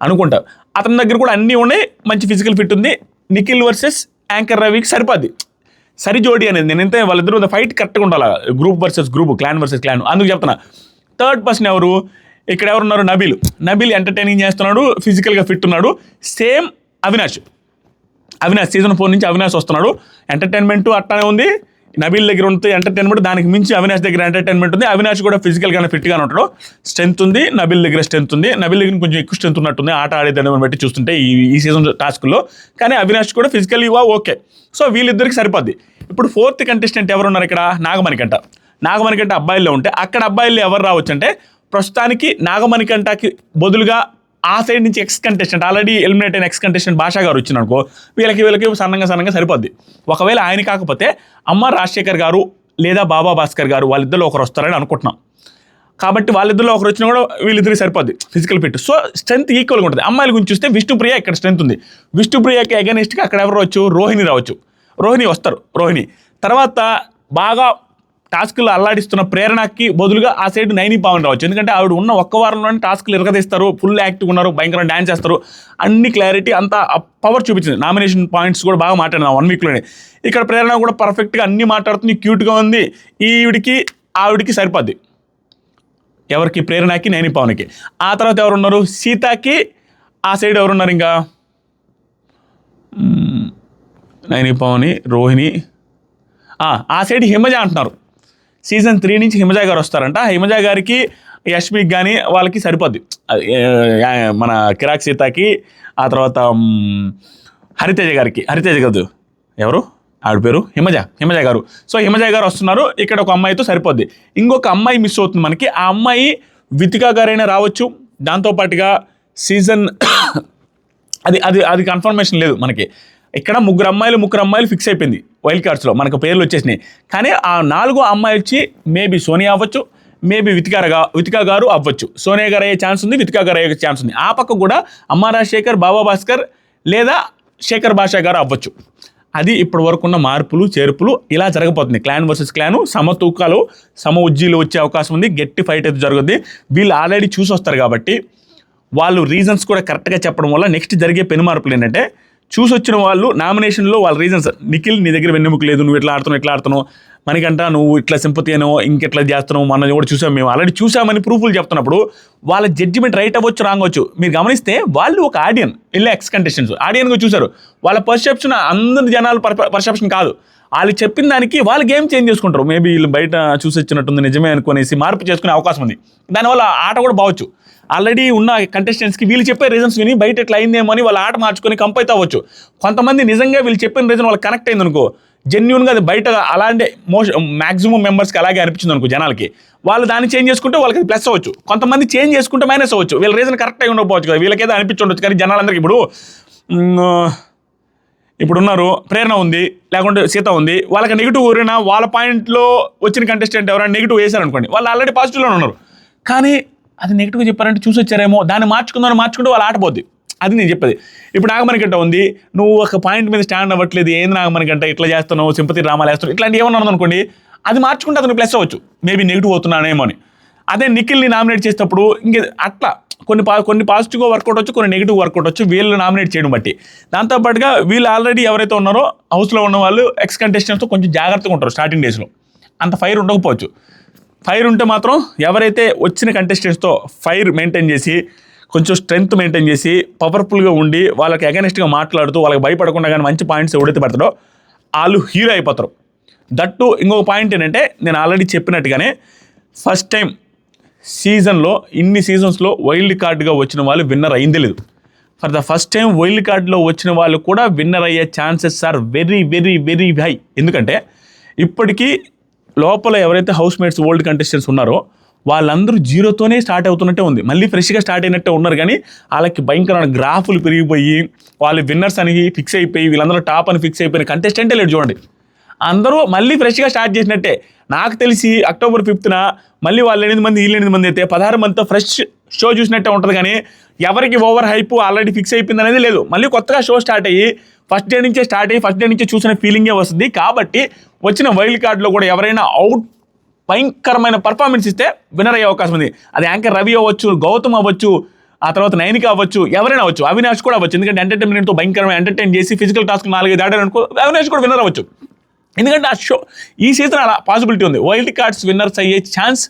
అనుకుంటా. అతని దగ్గర కూడా అన్నీ ఉన్నాయి మంచి ఫిజికల్ ఫిట్ ఉంది. నిఖిల్ వర్సెస్ యాంకర్ రవికి సరిపోద్ది. సరి జోడి అనేది నేను ఎంత వాళ్ళిద్దరు ఫైట్ కరెక్ట్గా ఉండాలి? Group versus group clan versus clan అందుకు చెప్తున్నా. థర్డ్ పర్సన్ ఎవరు? ఇక్కడ ఎవరున్నారు? నబీల్. నబీల్ ఎంటర్టైనింగ్ చేస్తున్నాడు ఫిజికల్గా ఫిట్ ఉన్నాడు. Same Avinash. Avinash season four నుంచి అవినాష్ వస్తున్నాడు. ఎంటర్టైన్మెంట్ అట్లానే ఉంది. నబీల్ దగ్గర ఉంటుంది ఎంటర్టైన్మెంట్ దానికి మించి అవినాష్ దగ్గర ఎంటర్టైన్మెంట్ ఉంది. అవినాష్ కూడా ఫిజికల్గానే ఫిట్గానే ఉంటాడు. స్ట్రెంత్ ఉంది నబీల్ దగ్గర స్ట్రెంత్ ఉంది. నబీల్ దగ్గర కొంచెం ఎక్కువ స్ట్రెంత్ ఉన్నట్టుంది. ఆట ఆడేదాన్ని బట్టి చూస్తుంటే ఈ ఈ సీజన్ టాస్క్లో కానీ అవినాష్ కూడా ఫిజికల్లీ ఓకే. సో వీళ్ళిద్దరికి సరిపోద్ది. ఇప్పుడు ఫోర్త్ కంటెస్టెంట్ ఎవరున్నారు ఇక్కడ? నాగమణికంట నాగమణికంట అబ్బాయిల్లో ఉంటే అక్కడ అబ్బాయిలు ఎవరు రావచ్చు అంటే ప్రస్తుతానికి నాగమణికంటకి బదులుగా ఆ సైడ్ నుంచి ఎక్స్ కంటెస్టెంట్ ఆల్రెడీ ఎలిమినేట్ అయిన ఎక్స్ కంటెస్టెంట్ భాషా గారు వచ్చిన అనుకో వీళ్ళకి వీళ్ళకి సన్నంగా సన్నంగా సరిపోద్ది. ఒకవేళ ఆయన కాకపోతే అమ్మ రాజశేఖర్ గారు లేదా బాబా భాస్కర్ గారు వాళ్ళిద్దరిలో ఒకరు వస్తారని అనుకుంటున్నాం. కాబట్టి వాళ్ళిద్దరిలో ఒకరు వచ్చినా కూడా వీళ్ళిద్దరికి సరిపోద్ది ఫిజికల్ ఫిట్ సో స్ట్రెంత్ ఈక్వల్గా ఉంటుంది. అమ్మాయిల గురించి చూస్తే విష్ణుప్రియ ఇక్కడ స్ట్రెంత్ ఉంది. విష్ణుప్రియకి అగెనిస్ట్గా అక్కడ ఎవరు రావచ్చు? రోహిణి రావచ్చు. రోహిణి వస్తారు. రోహిణి. తర్వాత బాగా టాస్క్లు అల్లాడిస్తున్న ప్రేరణకి బదులుగా ఆ సైడ్ నైని పవన్ రావచ్చు. ఎందుకంటే ఆవిడ ఉన్న ఒక్క వారంలోనే టాస్క్లు ఇరగదీస్తారు ఫుల్ యాక్టివ్ ఉన్నారు భయంకరంగా డ్యాన్స్ చేస్తారు. అన్ని క్లారిటీ అంతా పవర్ చూపించింది. నామినేషన్ పాయింట్స్ కూడా బాగా మాట్లాడినా వన్ వీక్లోనే ఇక్కడ ప్రేరణ కూడా పర్ఫెక్ట్గా అన్ని మాట్లాడుతుంది క్యూట్గా ఉంది. ఈవిడికి ఆవిడికి సరిపోద్ది. ఎవరికి? ప్రేరణకి నైని పవన్కి. ఆ తర్వాత ఎవరున్నారు? సీతకి ఆ సైడ్ ఎవరున్నారు ఇంకా? నైని పవని రోహిణి. ఆ సైడ్ హిమజ అంటున్నారు. సీజన్ త్రీ నుంచి హిమజా గారు వస్తారంట. హిమజా గారికి యష్మికి కానీ వాళ్ళకి సరిపోద్ది. మన కిరాక్ సీతకి ఆ తర్వాత హరితేజ గారికి. హరితేజ కాదు. ఎవరు? ఆవిడ పేరు? హిమజ హిమజ గారు. సో హిమజ గారు వస్తున్నారు. ఇక్కడ ఒక అమ్మాయితో సరిపోద్ది. ఇంకొక అమ్మాయి మిస్ అవుతుంది మనకి. ఆ అమ్మాయి వితికా గారైనా రావచ్చు. దాంతోపాటుగా సీజన్ అది అది అది కన్ఫర్మేషన్ లేదు మనకి. ఇక్కడ ముగ్గురు అమ్మాయిలు ముగ్గురు అమ్మాయిలు ఫిక్స్ అయిపోయింది వైల్డ్ కార్డ్స్లో మనకు పేర్లు వచ్చేసినాయి. కానీ ఆ నాలుగో అమ్మాయి వచ్చి మేబీ సోనియా అవ్వచ్చు మేబీ వితికారగా వితికా గారు అవ్వచ్చు. సోనియా గారు అయ్యే ఛాన్స్ ఉంది వితికా గారు అయ్యే ఛాన్స్ ఉంది. ఆ పక్క కూడా అమ్మ రాజశేఖర్ బాబా భాస్కర్ లేదా శేఖర్ భాషా గారు అవ్వచ్చు. అది ఇప్పటి వరకు ఉన్న మార్పులు చేర్పులు ఇలా జరగబోతుంది క్లాన్ వర్సెస్ క్లాను సమ తూకాలు సమ ఉజ్జీలు వచ్చే అవకాశం ఉంది. గట్టి ఫైట్ అయితే జరుగుద్ది. వీళ్ళు ఆల్రెడీ చూసి వస్తారు కాబట్టి వాళ్ళు రీజన్స్ కూడా కరెక్ట్గా చెప్పడం వల్ల నెక్స్ట్ జరిగే పెను మార్పులు ఏంటంటే చూసి వచ్చిన వాళ్ళు నామినేషన్లో వాళ్ళ రీజన్స్ నిఖిల్ నీ దగ్గర వెన్నెముక లేదు నువ్వు ఇట్లా ఆడుతున్నావు ఇట్లా ఆడుతున్నావు? మనకంట నువ్వు ఇట్లా సింపతి అనో ఇంకెట్లా చేస్తున్నావు మనం కూడా చూసాం మేము. ఆల్రెడీ చూసామని ప్రూఫ్లు చెప్తున్నప్పుడు వాళ్ళ జడ్జిమెంట్ రైట్ అవ్వచ్చు రాంగ్ అవ్వచ్చు. మీరు గమనిస్తే వాళ్ళు ఒక ఆడియన్ వెళ్ళే ఎక్స్ కంటెస్టెంట్స్ ఆడియన్గా చూశారు. వాళ్ళ పర్సెప్షన్ అందరి జనాల పర్సెప్షన్ కాదు. వాళ్ళు చెప్పిన దానికి వాళ్ళు గేమ్ చేంజ్ చేసుకుంటారు. మేబీ వీళ్ళు బయట చూసి వచ్చినట్టుంది నిజమే అనుకునేసి మార్పు చేసుకునే అవకాశం ఉంది. దానివల్ల ఆట కూడా బావచ్చు ఆల్రెడీ ఉన్న కంటెస్టెంట్స్కి వీళ్ళు చెప్పే రీజన్స్ విని బయట ఎట్లా అయిందేమో అని వాళ్ళ ఆట మార్చుకొని కంపైతే అవ్వచ్చు. కొంతమంది నిజంగా వీళ్ళు చెప్పిన రీజన్ వాళ్ళు కనెక్ట్ అయింది అనుకో జెన్యున్గా అది బయట అలాంటి మోస్ట్ మ్యాక్సిమం మెంబర్స్కి అలాగే అనిపించింది అనుకో జనాలకి. వాళ్ళు దాన్ని చేంజ్ చేసుకుంటే వాళ్ళకి ప్లస్ అవ్వచ్చు. కొంతమంది చేంజ్ చేసుకుంటే మైనస్ అవ్వచ్చు. వీళ్ళ రీజన్ కరెక్ట్ అయి ఉండకపోవచ్చు కదా వీళ్ళకేదో అనిపించుండొచ్చు కానీ జనాలందరికీ ఇప్పుడు ఇప్పుడు ఉన్నారు ప్రేరణ ఉంది లేకుంటే సీత ఉంది వాళ్ళకి నెగిటివ్ ఊరినా వాళ్ళ పాయింట్లో వచ్చిన కంటెస్టెంట్ ఎవరైనా నెగిటివ్ వేశారనుకోండి వాళ్ళు ఆల్రెడీ పాజిటివ్లో ఉన్నారు. కానీ అది నెగిటివ్గా చెప్పారంటే చూసి వచ్చారేమో దాన్ని మార్చుకుందామని మార్చుకుంటే వాళ్ళు ఆటపోద్ది అది నేను చెప్పేది. ఇప్పుడు నాగమణిగంట ఉంది నువ్వు ఒక పాయింట్ మీద స్టాండ్ అవ్వట్లేదు ఏంది నాగమణిగంట ఇట్లా చేస్తున్నావు సింపతి డ్రామాలు వేస్తున్నావు ఇట్లాంటి ఏమన్నా అనుకోండి అది మార్చుకుంటే అతను ప్లస్ అవ్వచ్చు. మేబీ నెగిటివ్ అవుతున్నానేమో అని. అదే నిఖిల్ని నామినేట్ చేసేటప్పుడు ఇంక అట్లా కొన్ని పా కొన్ని పాజిటివ్గా వర్కౌట్ వచ్చు కొన్ని నెగిటివ్ వర్కౌట్ వచ్చు వీళ్ళు నామినేట్ చేయడం బట్టి. దాంతోపాటుగా వీళ్ళు ఆల్రెడీ ఎవరైతే ఉన్నారో హౌస్లో ఉన్న వాళ్ళు ఎక్స్ కంటెస్టెంట్స్తో కొంచెం జాగ్రత్తగా ఉంటారు స్టార్టింగ్ డేస్లో అంత ఫైర్ ఉండకపోవచ్చు. ఫైర్ ఉంటే మాత్రం ఎవరైతే వచ్చిన కంటెస్టెంట్స్తో ఫైర్ మెయింటైన్ చేసి కొంచెం స్ట్రెంగ్త్ మెయింటైన్ చేసి పవర్ఫుల్గా ఉండి వాళ్ళకి అగెనిస్ట్గా మాట్లాడుతూ వాళ్ళకి భయపడకుండా కానీ మంచి పాయింట్స్ ఎవడైతే పెడతాడో వాళ్ళు హీరో అయిపోతారు. దట్టు ఇంకొక పాయింట్ ఏంటంటే నేను ఆల్రెడీ చెప్పినట్టుగానే ఫస్ట్ టైం సీజన్లో ఇన్ని సీజన్స్లో వైల్డ్ కార్డ్గా వచ్చిన వాళ్ళు విన్నర్ అయిందే లేదు. For the first time wild కార్డ్లో వచ్చిన వాళ్ళు కూడా విన్నర్ అయ్యే chances are very very very high ఎందుకంటే ఇప్పటికీ లోపల ఎవరైతే హౌస్ మేట్స్ ఓల్డ్ కంటెస్టెంట్స్ ఉన్నారో వాళ్ళందరూ జీరోతోనే స్టార్ట్ అవుతున్నట్టే ఉంది. మళ్ళీ ఫ్రెష్గా స్టార్ట్ అయినట్టే ఉన్నారు కానీ వాళ్ళకి భయంకరమైన గ్రాఫులు పెరిగిపోయి వాళ్ళు విన్నర్స్ అని ఫిక్స్ అయిపోయి వీళ్ళందరూ టాప్ అని ఫిక్స్ అయిపోయిన కంటెస్టెంటే లేదు చూడండి. అందరూ మళ్ళీ ఫ్రెష్గా స్టార్ట్ చేసినట్టే. నాకు తెలిసి అక్టోబర్ ఫిఫ్త్న మళ్ళీ వాళ్ళు ఎనిమిది మంది వీళ్ళు ఎనిమిది మంది అయితే పదహారు మందితో ఫ్రెష్ షో చూసినట్టే ఉంటుంది కానీ ఎవరికి ఓవర్ హైప్ ఆల్రెడీ ఫిక్స్ అయిపోయింది అనేది లేదు. మళ్ళీ కొత్తగా షో స్టార్ట్ అయ్యి ఫస్ట్ డే నుంచే స్టార్ట్ అయ్యి ఫస్ట్ డే నుంచే చూసిన ఫీలింగే వస్తుంది. కాబట్టి వచ్చిన వైల్డ్ కార్డులో కూడా ఎవరైనా అవుట్ భయంకరమైన పర్ఫార్మెన్స్ ఇస్తే వినర్ అయ్యే అవకాశం ఉంది. అది యాంకర్ రవి అవ్వచ్చు గౌతమ్ అవ్వచ్చు ఆ తర్వాత నైనిక అవ్వచ్చు ఎవరైనా అవ్వచ్చు. అవినాష్ కూడా అవ్వచ్చు. ఎందుకంటే ఎంటర్టైన్మెంట్తో భయంకరమైన ఎంటర్టైన్ చేసి ఫిజికల్ టాస్క్ నాలుగైదు ఆడారు అనుకో అవినాష్ కూడా వినర్ అవ్వచ్చు. ఎందుకంటే ఆ షో ఈ సీజన్ అలా పాసిబిలిటీ ఉంది. వైల్డ్ కార్డ్స్ విన్నర్స్ అయ్యే chance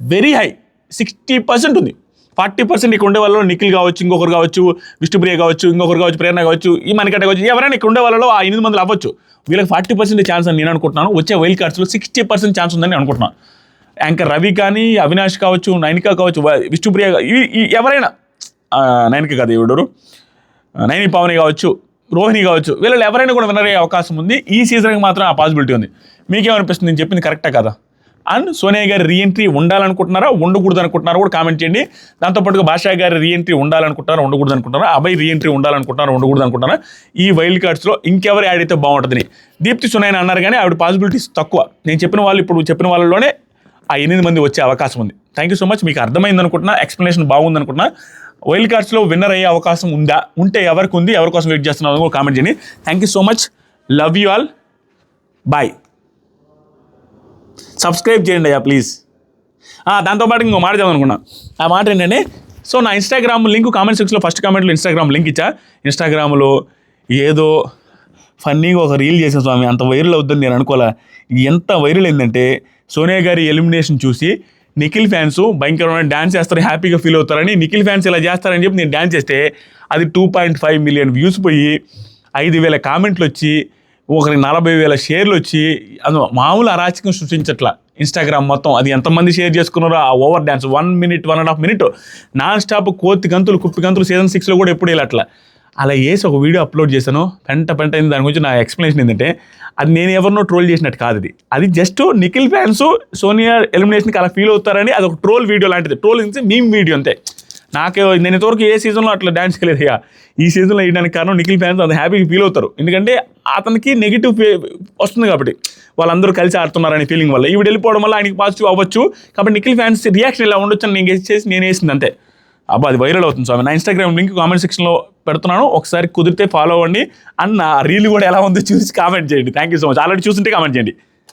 very high sixty percent ఉంది. ఫార్టీ పర్సెంట్ ఇక్కడ ఉండే వాళ్ళు నిఖిల్ కావచ్చు ఇంకొకరు కావచ్చు విష్ణుప్రియ కావచ్చు ఇంకొకరు కావచ్చు ప్రేరణ కావచ్చు ఈ మనకట్ట కావచ్చు ఎవరైనా ఇక్కడ ఉండే వాళ్ళలో ఆ ఎనిమిది మంది అవ్వచ్చు. వీళ్ళకి ఫార్టీ పర్సెంట్ ఛాన్స్ అని నేను అనుకుంటున్నాను. వచ్చే వైల్డ్ కార్డ్స్లో సిక్స్టీ పర్సెంట్ ఛాన్స్ ఉందని అనుకుంటున్నాను. యాంకర్ రవి కానీ అవినాష్ కావచ్చు నైనిక కావచ్చు విష్ణుప్రియ ఎవరైనా నైనిక కాదు ఎవడరు నైని పవని కావచ్చు రోహిణి కావచ్చు. వీళ్ళు ఎవరైనా కూడా విన్నర్ అయ్యే అవకాశం ఉంది. ఈ సీజన్కి మాత్రం ఆ పాసిబిలిటీ ఉంది. మీకేమనిపిస్తుంది? నేను చెప్పింది కరెక్టే కదా? అండ్ సోనియా గారి రీఎంట్రీ ఉండాలనుకుంటున్నారా? ఉండకూడదు అనుకుంటున్నారా కూడా కామెంట్ చేయండి. దాంతోపాటుగా భాషా గారి రీఎంట్రీ ఉండాలనుకుంటున్నారా? ఉండకూడదు అనుకుంటున్నారా అభయ్ రీఎంట్రీ ఉండాలనుకుంటున్నారా? ఉండకూడదు అనుకుంటున్నారా ఈ వైల్డ్ కార్డ్స్లో ఇంకెవరు యాడ్ అయితే బాగుంటుందని. దీప్తి సునైన అన్నారు కానీ ఆవిడ పాసిబిలిటీస్ తక్కువ. నేను చెప్పిన వాళ్ళు ఇప్పుడు చెప్పిన వాళ్ళలోనే ఆ ఎనిమిది మంది వచ్చే అవకాశం ఉంది. థ్యాంక్ యూ సో మచ్ మీకు అర్థమైంది అనుకుంటున్నా ఎక్స్ప్లెనేషన్ బాగుంది అనుకుంటున్నా వైల్డ్ కార్డ్స్లో విన్నర్ అయ్యే అవకాశం ఉందా? ఉంటే ఎవరికి ఉంది ఎవరి కోసం వెయిట్ చేస్తున్నారు కూడా కామెంట్ చేయండి. Thank you so much love you all bye subscribe చేయండి అయ్యా ప్లీజ్ దాంతోపాటు ఇంకో మాట చదవనుకున్నా. ఆ మాట ఏంటంటే సో నా ఇన్స్టాగ్రామ్ లింక్ కామెంట్ సెక్షన్లో ఫస్ట్ కామెంట్లో ఇన్స్టాగ్రామ్ లింక్ ఇచ్చా. ఇన్స్టాగ్రామ్లో ఏదో ఫన్నీగా ఒక రీల్ చేసిన స్వామి. అంత వైరల్ అవుతుంది నేను అనుకోలే ఎంత వైరల్ అయిందంటే సోనియా గారి ఎలిమినేషన్ చూసి నిఖిల్ ఫ్యాన్స్ భయంకరమైన డ్యాన్స్ చేస్తారు హ్యాపీగా ఫీల్ అవుతారని నిఖిల్ ఫ్యాన్స్ ఇలా చేస్తారని చెప్పి నేను డ్యాన్స్ చేస్తే అది two point five million views పోయి ఐదు వేల కామెంట్లు వచ్చి ఒకరికి నలభై వేల షేర్లు వచ్చి అది మామూలు అరాచకం సృష్టించట్ల. ఇన్స్టాగ్రామ్ మొత్తం అది ఎంతమంది షేర్ చేసుకున్నారో ఆ over dance one minute one and half minute non stop కోతి గంతులు కుప్పి గంతులు సీజన్ సిక్స్లో కూడా ఎప్పుడు అట్లా అలా వేసి ఒక వీడియో అప్లోడ్ చేశాను పెంట పెంట అయింది. దాని గురించి నా ఎక్స్ప్లెనేషన్ ఏంటంటే అది నేను ఎవరినో ట్రోల్ చేసినట్టు కాదు అది అది జస్ట్ నిఖిల్ ఫ్యాన్స్ సోనియా ఎలిమినేషన్కి అలా ఫీల్ అవుతారని అది ఒక ట్రోల్ వీడియో లాంటిది. ట్రోల్ నుంచి మీమ్ వీడియో అంతే. నాకు నేను ఇంతవరకు ఏ సీజన్లో అట్లా డ్యాన్స్ చేయలేదు ఇక. ఈ సీజన్లో వేయడానికి కారణం నిఖిల్ ఫ్యాన్స్ అంత హ్యాపీగా ఫీల్ అవుతారు. ఎందుకంటే అతనికి నెగిటివ్ వస్తుంది కాబట్టి వాళ్ళందరూ కలిసి ఆడుతున్నారనే ఫీలింగ్ వల్ల. ఈవిడ వెళ్ళిపోవడం వల్ల ఆయనకి పాజిటివ్ అవ్వచ్చు. కాబట్టి నిఖిల్ ఫ్యాన్స్ రియాక్షన్ ఇలా ఉండొచ్చు అని నేను చేసి నేను వేసింది అంతే. అబ్బా అది వైరల్ అవుతుంది స్వామి. నా ఇన్స్టాగ్రామ్ లింక్ కామెంట్ సెక్షన్లో పెడుతున్నాను. ఒకసారి కుదిరితే ఫాలో అవ్వండి. అన్న రీల్ కూడా ఎలా ఉందో చూసి కామెంట్ చేయండి. Thank you so much already చూస్తుంటే కామెంట్ చేయండి.